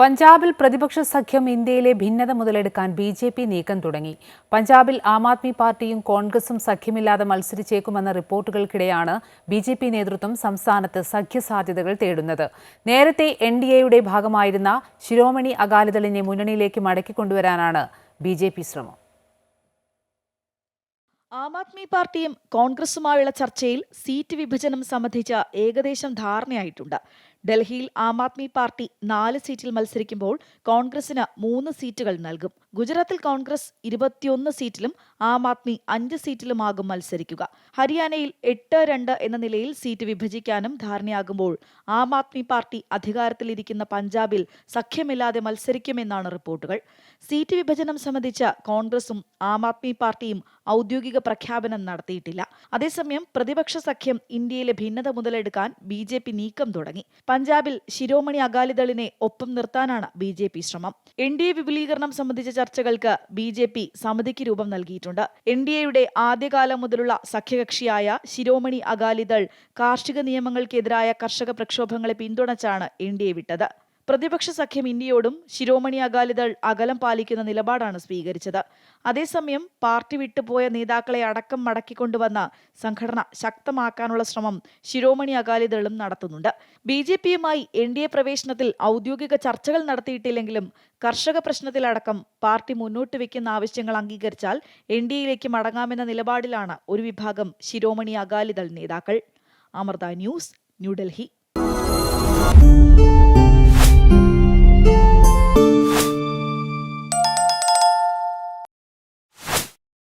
പഞ്ചാബിൽ പ്രതിപക്ഷ സഖ്യം ഇന്ത്യയിലെ ഭിന്നത മുതലെടുക്കാൻ ബി ജെ പി നീക്കം തുടങ്ങി. പഞ്ചാബിൽ ആം ആദ്മി പാർട്ടിയും കോൺഗ്രസും സഖ്യമില്ലാതെ മത്സരിച്ചേക്കുമെന്ന റിപ്പോർട്ടുകൾക്കിടെയാണ് ബി ജെ പി നേതൃത്വം സംസ്ഥാനത്ത് സഖ്യസാധ്യതകൾ തേടുന്നത്. നേരത്തെ എൻ ഡി എയുടെ ഭാഗമായിരുന്ന ശിരോമണി അകാലിദളിനെ മുന്നണിയിലേക്ക് മടക്കിക്കൊണ്ടുവരാനാണ് ബി ജെ പി ശ്രമം. ആം ആദ്മി പാർട്ടിയും കോൺഗ്രസുമായുള്ള ചർച്ചയിൽ സീറ്റ് വിഭജനം സംബന്ധിച്ച ഏകദേശം ധാരണയായിട്ടുണ്ട്. ഡൽഹിയിൽ ആം ആദ്മി പാർട്ടി നാല് സീറ്റിൽ മത്സരിക്കുമ്പോൾ കോൺഗ്രസിന് മൂന്ന് സീറ്റുകൾ നൽകും. ഗുജറാത്തിൽ കോൺഗ്രസ് ഇരുപത്തിയൊന്ന് സീറ്റിലും ആം ആദ്മി അഞ്ച് സീറ്റിലുമാകും മത്സരിക്കുക. ഹരിയാനയിൽ എട്ട് രണ്ട് എന്ന നിലയിൽ സീറ്റ് വിഭജിക്കാനും ധാരണയാകുമ്പോൾ ആം ആദ്മി പാർട്ടി അധികാരത്തിലിരിക്കുന്ന പഞ്ചാബിൽ സഖ്യമില്ലാതെ മത്സരിക്കുമെന്നാണ് റിപ്പോർട്ടുകൾ. സീറ്റ് വിഭജനം സംബന്ധിച്ച കോൺഗ്രസും ആം ആദ്മി പാർട്ടിയും ഔദ്യോഗിക പ്രഖ്യാപനം നടത്തിയിട്ടില്ല. അതേസമയം പ്രതിപക്ഷ സഖ്യം ഇന്ത്യയിലെ ഭിന്നത മുതലെടുക്കാൻ ബി നീക്കം തുടങ്ങി. പഞ്ചാബിൽ ശിരോമണി അകാലിദളിനെ ഒപ്പം നിർത്താനാണ് ബി ജെ പി ശ്രമം. എൻ ഡി എ വിപുലീകരണം സംബന്ധിച്ച ചർച്ചകൾക്ക് ബി ജെ പി സമിതിക്ക് രൂപം നൽകിയിട്ടുണ്ട്. എൻ ഡി എയുടെ ആദ്യകാലം മുതലുള്ള സഖ്യകക്ഷിയായ ശിരോമണി അകാലിദൾ കാർഷിക നിയമങ്ങൾക്കെതിരായ കർഷക പ്രക്ഷോഭങ്ങളെ പിന്തുണച്ചാണ് എൻ ഡി എ വിട്ടത്. പ്രതിപക്ഷ സഖ്യം ഇന്ത്യയോടും ശിരോമണി അകാലിദൾ അകലം പാലിക്കുന്ന നിലപാടാണ് സ്വീകരിച്ചത്. അതേസമയം പാർട്ടി വിട്ടുപോയ നേതാക്കളെ അടക്കം മടക്കിക്കൊണ്ടുവന്ന സംഘടന ശക്തമാക്കാനുള്ള ശ്രമം ശിരോമണി അകാലിദളും നടത്തുന്നുണ്ട്. ബി ജെ പിയുമായി എൻ ഡി എ പ്രവേശനത്തിൽ ഔദ്യോഗിക ചർച്ചകൾ നടത്തിയിട്ടില്ലെങ്കിലും കർഷക പ്രശ്നത്തിലടക്കം പാർട്ടി മുന്നോട്ട് വയ്ക്കുന്ന ആവശ്യങ്ങൾ അംഗീകരിച്ചാൽ എൻ ഡി എയിലേക്ക് മടങ്ങാമെന്ന നിലപാടിലാണ് ഒരു വിഭാഗം ശിരോമണി അകാലിദൾ നേതാക്കൾ. അമൃത ന്യൂസ് ന്യൂഡൽഹി.